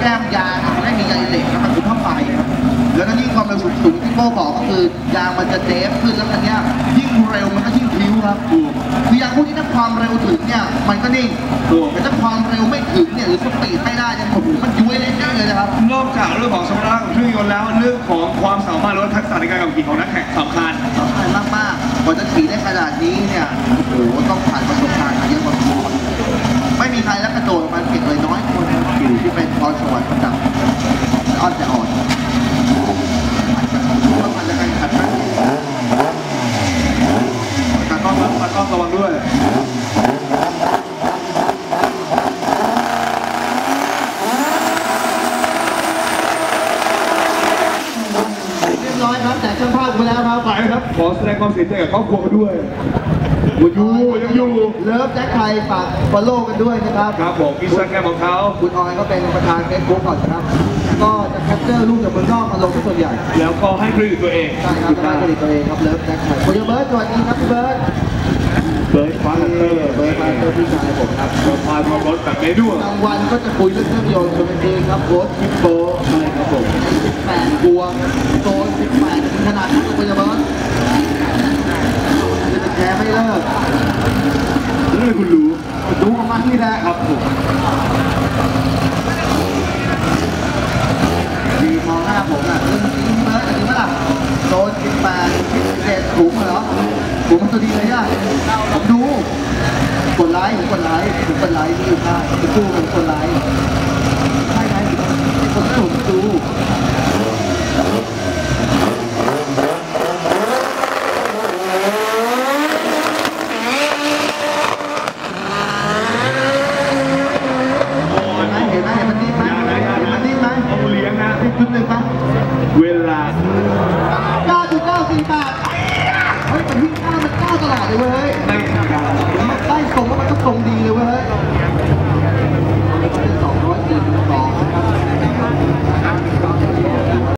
แก้มยางมันไม่มียใยเหล็กแล้วมันคือผ้าไฟครับแล้วก็ยิ่งความเร็วสูงที่โก้บอกก็คือยางมันจะเดฟขึ้นแล้วทันเนี้ยยิ่งเร็วมันก็ยิ่งพิ้วครับคือยางพวกนี้ถ้าความเร็วถึงเนี่ยมันก็นิ่งแต่ถ้าความเร็วไม่ถึงเนี่ยหรือสปีดไม่ได้เนี่ยผมมันยุ้ยเล่นได้เลยนะครับนอกจากเรื่องของสมรรถนะของเครื่องยนต์แล้วเรื่องของความสามารถและทักษะในการขับขี่ของนักแข่งสำคัญสำคัญมากมากกว่าจะขี่ได้ขนาดนี้เนี่ยโอ้โหต้องผ่านประสบการณ์เยอะพอสมควไม่มีใครแล้วกระโดดมันเก่งเลยน ที่เป็นพรสวรรค์ระดับอ่อนแต่อ่อนต้องผ่านการแข่งขันนะตากล้องตากล้องระวังด้วยเรียบร้อยครับแต่ช่าภาพไปแล้วครับไปครับ ขอแสดงความเสียใจกับครอบครัวด้วย อยู่ยังอยู่เลิฟแจ็คไทยฝากฟอลโล่กันด้วยนะครับครับผมอินสตาแกรมของเขาคุณออยก็เป็นประธานเฟซบุ๊กก่อนครับ ก็จะแคปเจอร์รูปจากเมืองนอกมาลงที่ส่วนใหญ่ แล้วก็ให้เครดิตตัวเองใช่ครับจะได้ผลิตตัวเองครับเลิฟแจ็คไทยคุณเบิร์ดสวัสดีครับพี่เบิร์ดเบิร์ดฟ้าลันเตอร์เบิร์ดมาเตอร์พี่ชายผมครับเราพาทรถแบบเมนูกลางวันก็จะคุยเรื่องเครื่องยนต์เป็นเพลงครับโรถคิปโปใช่ครับผม18กวงโซน18ขนาดนั้นเลยคุณเบิร์ด เลิกเรื่องคุณรู้ดูของมันนี่แหละครับผมดีมองหน้าผมอะเรื่องจริงเบิร์ดจริงปะล่ะโซน18 17ถุงเหรอถุงมันตัวดีเลยอะผมดูกดไลค์ผมกดไลค์ผมกดไลค์นี่ค่ะผมดูผมกดไลค์ใช่ไหมก็ผมดูเห็นไหมเห็นไหมเห็นมันนิ่มไหม อย่านะอย่า เห็น นะ มันนิ่มไหม เอาเลี้ยงนะ นิ่มจุดหนึ่งไหม เวลา 9.948 เฮ้